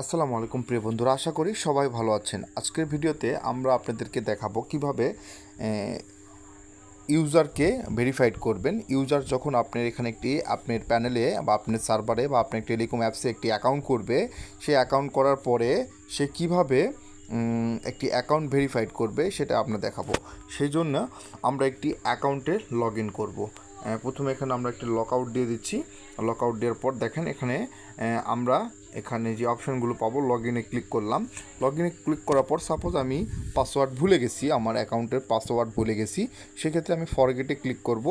আসসালামু আলাইকুম প্রিয় বন্ধুরা, আশা করি সবাই ভালো আছেন। আজকের ভিডিওতে আমরা আপনাদেরকে দেখাবো কীভাবে ইউজারকে ভেরিফাইড করবেন। ইউজার যখন আপনার এখানে একটি, আপনার প্যানেলে বা আপনার সার্ভারে বা আপনার টেলিকম অ্যাপসে একটি অ্যাকাউন্ট করবে, সেই অ্যাকাউন্ট করার পরে সে কীভাবে একটি অ্যাকাউন্ট ভেরিফাইড করবে সেটা আপনার দেখাবো। সেই জন্য আমরা একটি অ্যাকাউন্টে লগ ইন করব প্রথমে এখানে আমরা একটি লক আউট দিয়ে দিচ্ছি। লক আউট দেওয়ার পর দেখেন এখানে আমরা এখানে যে অপশানগুলো পাবো লগ ইনে ক্লিক করলাম। লগ ইনে ক্লিক করার পর সাপোজ আমি পাসওয়ার্ড ভুলে গেছি, আমার অ্যাকাউন্টের পাসওয়ার্ড ভুলে গেছি, সেক্ষেত্রে আমি ফরগেটে ক্লিক করব।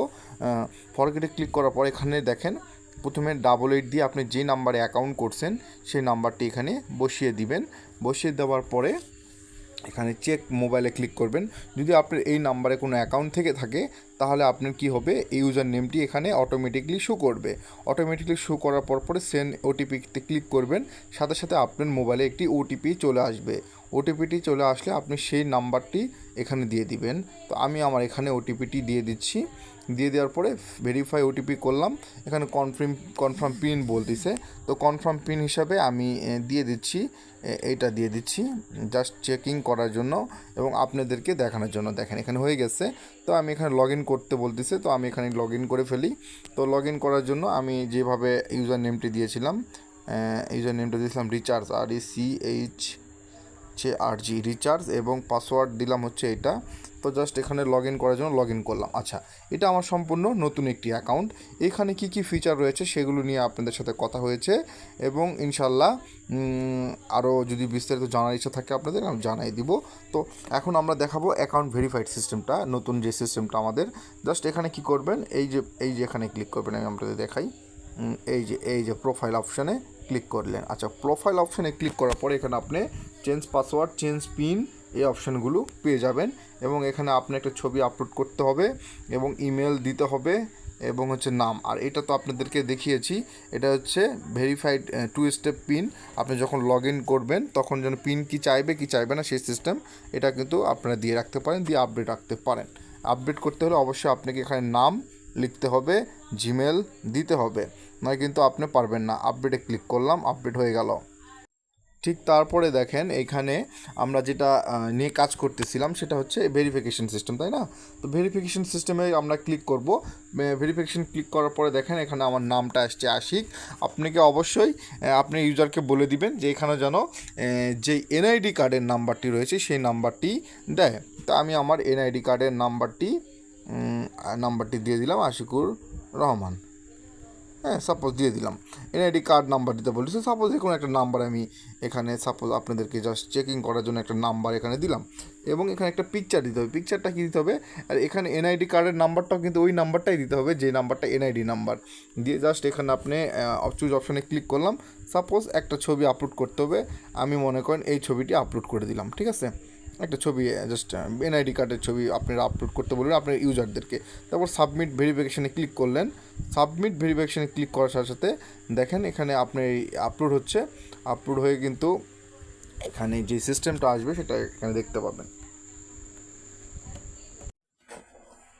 ফরগেটে ক্লিক করার পর এখানে দেখেন, প্রথমে ডাবল এইট দিয়ে আপনি যে নাম্বারে অ্যাকাউন্ট করছেন, সেই নাম্বারটি এখানে বসিয়ে দিবেন। বসিয়ে দেওয়ার পরে এখানে চেক মোবাইলে ক্লিক করবেন। যদি আপনার এই নাম্বারে কোনো অ্যাকাউন্ট থেকে থাকে, তাহলে আপনার কি হবে? এই ইউজার নেমটি এখানে অটোমেটিকলি শো করবে। অটোমেটিকলি শো করার পর পরে সেন্ড ওটিপিতে ক্লিক করবেন। সাথে সাথে আপনার মোবাইলে একটি ওটিপি চলে আসবে। ওটিপিটি চলে আসলে আপনি সেই নাম্বারটি এখানে দিয়ে দিবেন। তো আমি আমার এখানে ওটিপিটি দিয়ে দিচ্ছি। দিয়ে দেওয়ার পরে ভেরিফাই ওটিপি করলাম। এখানে কনফার্ম কনফার্ম পিন বলতেছে। তো কনফার্ম পিন হিসাবে আমি দিয়ে দিচ্ছি। এইটা দিয়ে দিচ্ছি জাস্ট চেকিং করার জন্য এবং আপনাদেরকে দেখানোর জন্য। দেখেন, এখানে হয়ে গেছে। তো আমি এখানে লগ ইন করতে বলতেছে। তো আমি এখানে লগ ইন করে ফেলি। তো লগ ইন করার জন্য আমি যেভাবে ইউজার নেমটি দিয়েছিলাম ইউজার নেমটা দিয়েছিলাম recharge R E C H হচ্ছে আর জি রিচার্জ এবং পাসওয়ার্ড দিলাম হচ্ছে এটা। তো জাস্ট এখানে লগ ইন করার জন্য লগ ইন করলাম। আচ্ছা এটা আমার সম্পূর্ণ নতুন একটি অ্যাকাউন্ট এখানে কি কি ফিচার রয়েছে সেগুলো নিয়ে আপনাদের সাথে কথা হয়েছে এবং ইনশাল্লাহ আরও যদি বিস্তারিত জানার ইচ্ছা থাকে আপনাদের, আমি জানাই দিব। তো এখন আমরা দেখাবো অ্যাকাউন্ট ভেরিফাইড সিস্টেমটা নতুন যে সিস্টেমটা আমাদের। জাস্ট এখানে কি করবেন? এই যে এই যে এখানে ক্লিক করবেন, আমি আপনাদের দেখাই। এই যে এই যে প্রোফাইল অপশানে ক্লিক করলেন। আচ্ছা প্রোফাইল অপশানে ক্লিক করার পরে এখানে আপনি চেঞ্জ পাসওয়ার্ড চেঞ্জ পিন এই অপশানগুলো পেয়ে যাবেন এবং এখানে আপনি একটা ছবি আপলোড করতে হবে এবং ইমেল দিতে হবে এবং হচ্ছে নাম। আর এটা তো আপনাদেরকে দেখিয়েছি, এটা হচ্ছে ভেরিফাইড টু স্টেপ পিন আপনি যখন লগ ইন করবেন, তখন যেন পিন কি চাইবে কি চাইবে না সেই সিস্টেম এটা কিন্তু আপনারা দিয়ে রাখতে পারেন, দিয়ে আপডেট রাখতে পারেন। আপডেট করতে হলে অবশ্যই আপনাকে এখানে নাম লিখতে হবে জিমেল দিতে হবে। নয় কিন্তু আপনি পারবেন না। আপডেটে ক্লিক করলাম, আপডেট হয়ে গেল। ঠিক তারপরে দেখেন, এখানে আমরা যেটা নিয়ে কাজ করতেছিলাম সেটা হচ্ছে ভেরিফিকেশন সিস্টেম তাই না? তো ভেরিফিকেশন সিস্টেমে আমরা ক্লিক করব। ভেরিফিকেশন ক্লিক করার পরে দেখেন, এখানে আমার নামটা আসছে আশিক। আপনাকে অবশ্যই আপনি ইউজারকে বলে দিবেন যে এখানে যেন যে এনআইডি কার্ডের নাম্বারটি রয়েছে, সেই নাম্বারটি দেয়। তো আমি আমার এনআইডি কার্ডের নাম্বারটি নাম্বারটি দিয়ে দিলাম আশিকুর রহমান। হ্যাঁ সাপোজ দিয়ে দিলাম। এনআইডি কার্ড নাম্বার দিতে বলেছে। সাপোজ যে কোনো একটা নাম্বার আমি এখানে সাপোজ আপনাদেরকে জাস্ট চেকিং করার জন্য একটা নাম্বার এখানে দিলাম। এবং এখানে একটা পিকচার দিতে হবে। পিকচারটা কী দিতে হবে? আর এখানে এনআইডি কার্ডের নাম্বারটাও কিন্তু ওই নাম্বারটাই দিতে হবে, যে নাম্বারটা এনআইডি নাম্বার দিয়ে জাস্ট এখানে আপনি চুজ অপশানে ক্লিক করলাম। সাপোজ একটা ছবি আপলোড করতে হবে। আমি মনে করেন এই ছবিটি আপলোড করে দিলাম। ঠিক আছে? একটা ছবি জাস্ট এনআইডি কার্ডের ছবি আপনারা আপলোড করতে বলবেন আপনার ইউজারদেরকে তারপর সাবমিট ভেরিফিকেশানে ক্লিক করলেন। সাবমিট ভেরিফিকেশানে ক্লিক করার সাথে সাথে দেখেন এখানে আপনার আপলোড হচ্ছে। আপলোড হয়ে কিন্তু এখানে যে সিস্টেমটা আসবে সেটা এখানে দেখতে পাবেন।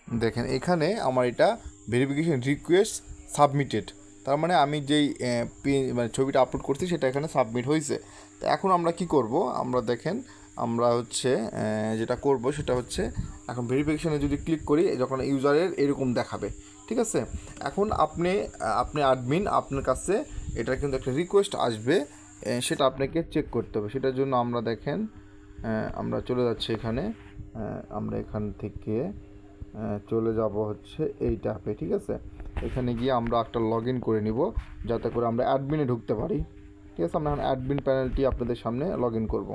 দেখেন এখানে আমার এটা ভেরিফিকেশন রিকোয়েস্ট সাবমিটেড তার মানে আমি যেই মানে ছবিটা আপলোড করছি সেটা এখানে সাবমিট হয়েছে তো এখন আমরা কি করব? আমরা দেখেন আমরা হচ্ছে যেটা করব সেটা হচ্ছে, এখন ভেরিফিকেশানে যদি ক্লিক করি, যখন ইউজারের এরকম দেখাবে, ঠিক আছে? এখন আপনি আপনি অ্যাডমিন আপনার কাছে এটা কিন্তু একটা রিকোয়েস্ট আসবে সেটা আপনাকে চেক করতে হবে। সেটার জন্য আমরা দেখেন আমরা চলে যাচ্ছি এখানে আমরা এখান থেকে চলে যাব হচ্ছে এই ট্যাপে ঠিক আছে? এখানে গিয়ে আমরা একটা লগ ইন করে নিব, যাতে করে আমরা অ্যাডমিনে ঢুকতে পারি। ঠিক আছে? আমরা এখন অ্যাডমিন প্যানেলটি আপনাদের সামনে লগ ইন করব।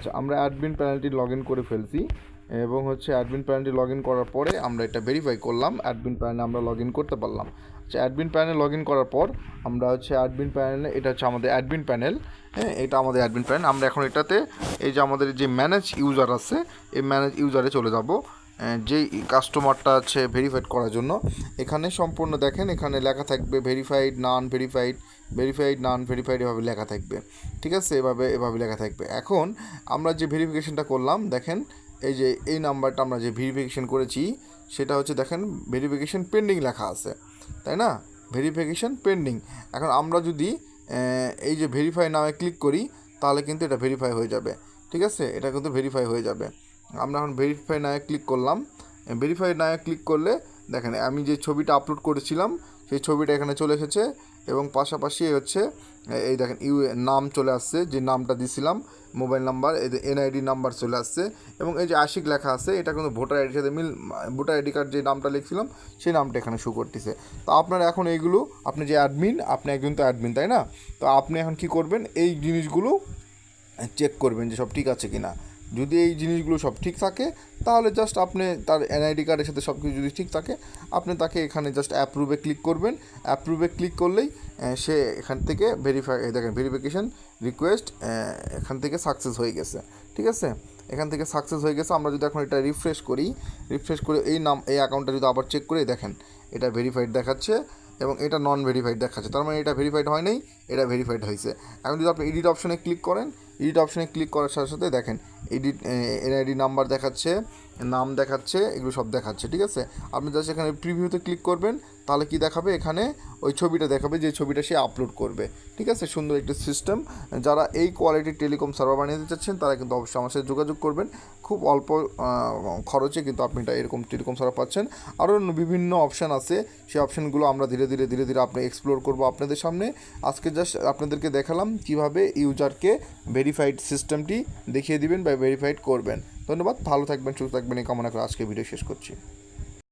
আচ্ছা আমরা অ্যাডমিন প্যানেলটি লগ ইন করে ফেলছি এবং হচ্ছে অ্যাডমিন প্যানেলটি লগ ইন করার পরে আমরা এটা ভেরিফাই করলাম অ্যাডমিন প্যানেলে আমরা লগ ইন করতে পারলাম। আচ্ছা অ্যাডমিন প্যানেলে লগ ইন করার পর আমরা হচ্ছে অ্যাডমিন প্যানেলে এটা হচ্ছে আমাদের অ্যাডমিন প্যানেল হ্যাঁ এটা আমাদের অ্যাডমিন প্যানেল আমরা এখন এটাতে এই যে আমাদের যে ম্যানেজ ইউজার আছে, এই ম্যানেজ ইউজারে চলে যাব। যেই কাস্টমারটা আছে ভেরিফাইড করার জন্য, এখানে সম্পূর্ণ দেখেন, এখানে লেখা থাকবে verified non verified verified non verified এভাবে লেখা থাকবে। ঠিক আছে? এভাবে এভাবে লেখা থাকবে। এখন আমরা যে ভেরিফিকেশনটা করলাম, দেখেন, এই যে এই নাম্বারটা আমরা যে ভেরিফিকেশন করেছি, সেটা হচ্ছে, দেখেন ভেরিফিকেশন পেন্ডিং লেখা আছে। তাই না? ভেরিফিকেশন পেন্ডিং এখন আমরা যদি এই যে ভেরিফাই নামে ক্লিক করি, তাহলে কিন্তু এটা ভেরিফাই হয়ে যাবে। ঠিক আছে? এটা কিন্তু ভেরিফাই হয়ে যাবে। আমরা এখন ভেরিফাই নামে ক্লিক করলাম। ভেরিফাই নামে ক্লিক করলে, দেখেন, আমি যে ছবিটা আপলোড করেছিলাম সেই ছবিটা এখানে চলে এসেছে এবং পাশাপাশি হচ্ছে, এই দেখেন, ইউ নাম চলে আসছে, যে নামটা দিছিলাম, মোবাইল নাম্বার, এই এনআইডি নাম্বার চলে আসছে এবং এই যে আশিক লেখা আছে, এটা কিন্তু ভোটার আইডির সাথে মিল, ভোটার আইডি কার্ড যে নামটা লিখছিলাম, সেই নামটা এখানে শো করতেছে। তো আপনার এখন এইগুলো, আপনি যে অ্যাডমিন আপনি একজন তো অ্যাডমিন তাই না? তো আপনি এখন কি করবেন? এই জিনিসগুলো চেক করবেন যে সব ঠিক আছে কি না যদি এই জিনিসগুলো সব ঠিক থাকে, তাহলে জাস্ট আপনি তার এনআইডি কার্ডের সাথে সব কিছু যদি ঠিক থাকে, আপনি তাকে এখানে জাস্ট অ্যাপ্রুভে ক্লিক করবেন। অ্যাপ্রুভে ক্লিক করলেই সে এখান থেকে ভেরিফাই দেখেন ভেরিফিকেশন রিকোয়েস্ট এখান থেকে সাকসেস হয়ে গেছে। ঠিক আছে? এখান থেকে সাকসেস হয়ে গেছে। আমরা যদি এখন এটা রিফ্রেশ করি রিফ্রেশ করে এই নাম, এই অ্যাকাউন্টটা যদি আবার চেক করে, দেখেন, এটা ভেরিফাইড দেখাচ্ছে এবং এটা নন ভেরিফাইড দেখাচ্ছে। তার মানে এটা ভেরিফাইড হয় নাই, এটা ভেরিফাইড হয়েছে। এখন যদি আপনি এডিট অপশনে ক্লিক করেন এডিট অপশনে ক্লিক করার সাথে সাথে দেখেন এডিট এনআইডি নাম্বার দেখাচ্ছে। নাম দেখাচ্ছে, এগুলো সব দেখাচ্ছে, ঠিক আছে? আপনি জাস্ট এখানে প্রিভিউতে ক্লিক করবেন, তাহলে কি দেখাবে? এখানে ওই ছবিটা দেখাবে যে ছবিটা সে আপলোড করবে, ঠিক আছে? সুন্দর একটি সিস্টেম যারা এই কোয়ালিটির টেলিকম সার্ভার বানিয়ে দিতে চাচ্ছেন, তারা কিন্তু অবশ্যই আমার সাথে যোগাযোগ করবেন। খুব অল্প খরচে কিন্তু আপনি এটা এরকম টেলিকম সার্ভার পাচ্ছেন। আরও বিভিন্ন অপশান আছে। সেই অপশানগুলো আমরা ধীরে ধীরে ধীরে ধীরে আপনি এক্সপ্লোর করব আপনাদের সামনে। আজকে জাস্ট আপনাদেরকে দেখালাম কীভাবে ইউজারকে ভেরিফাইড সিস্টেমটি দেখিয়ে দিবেন বা ভেরিফাইড করবেন। ধন্যবাদ ভালো থাকবেন সুস্থ থাকবেন এই কামনা করে আজকে ভিডিও শেষ করছি।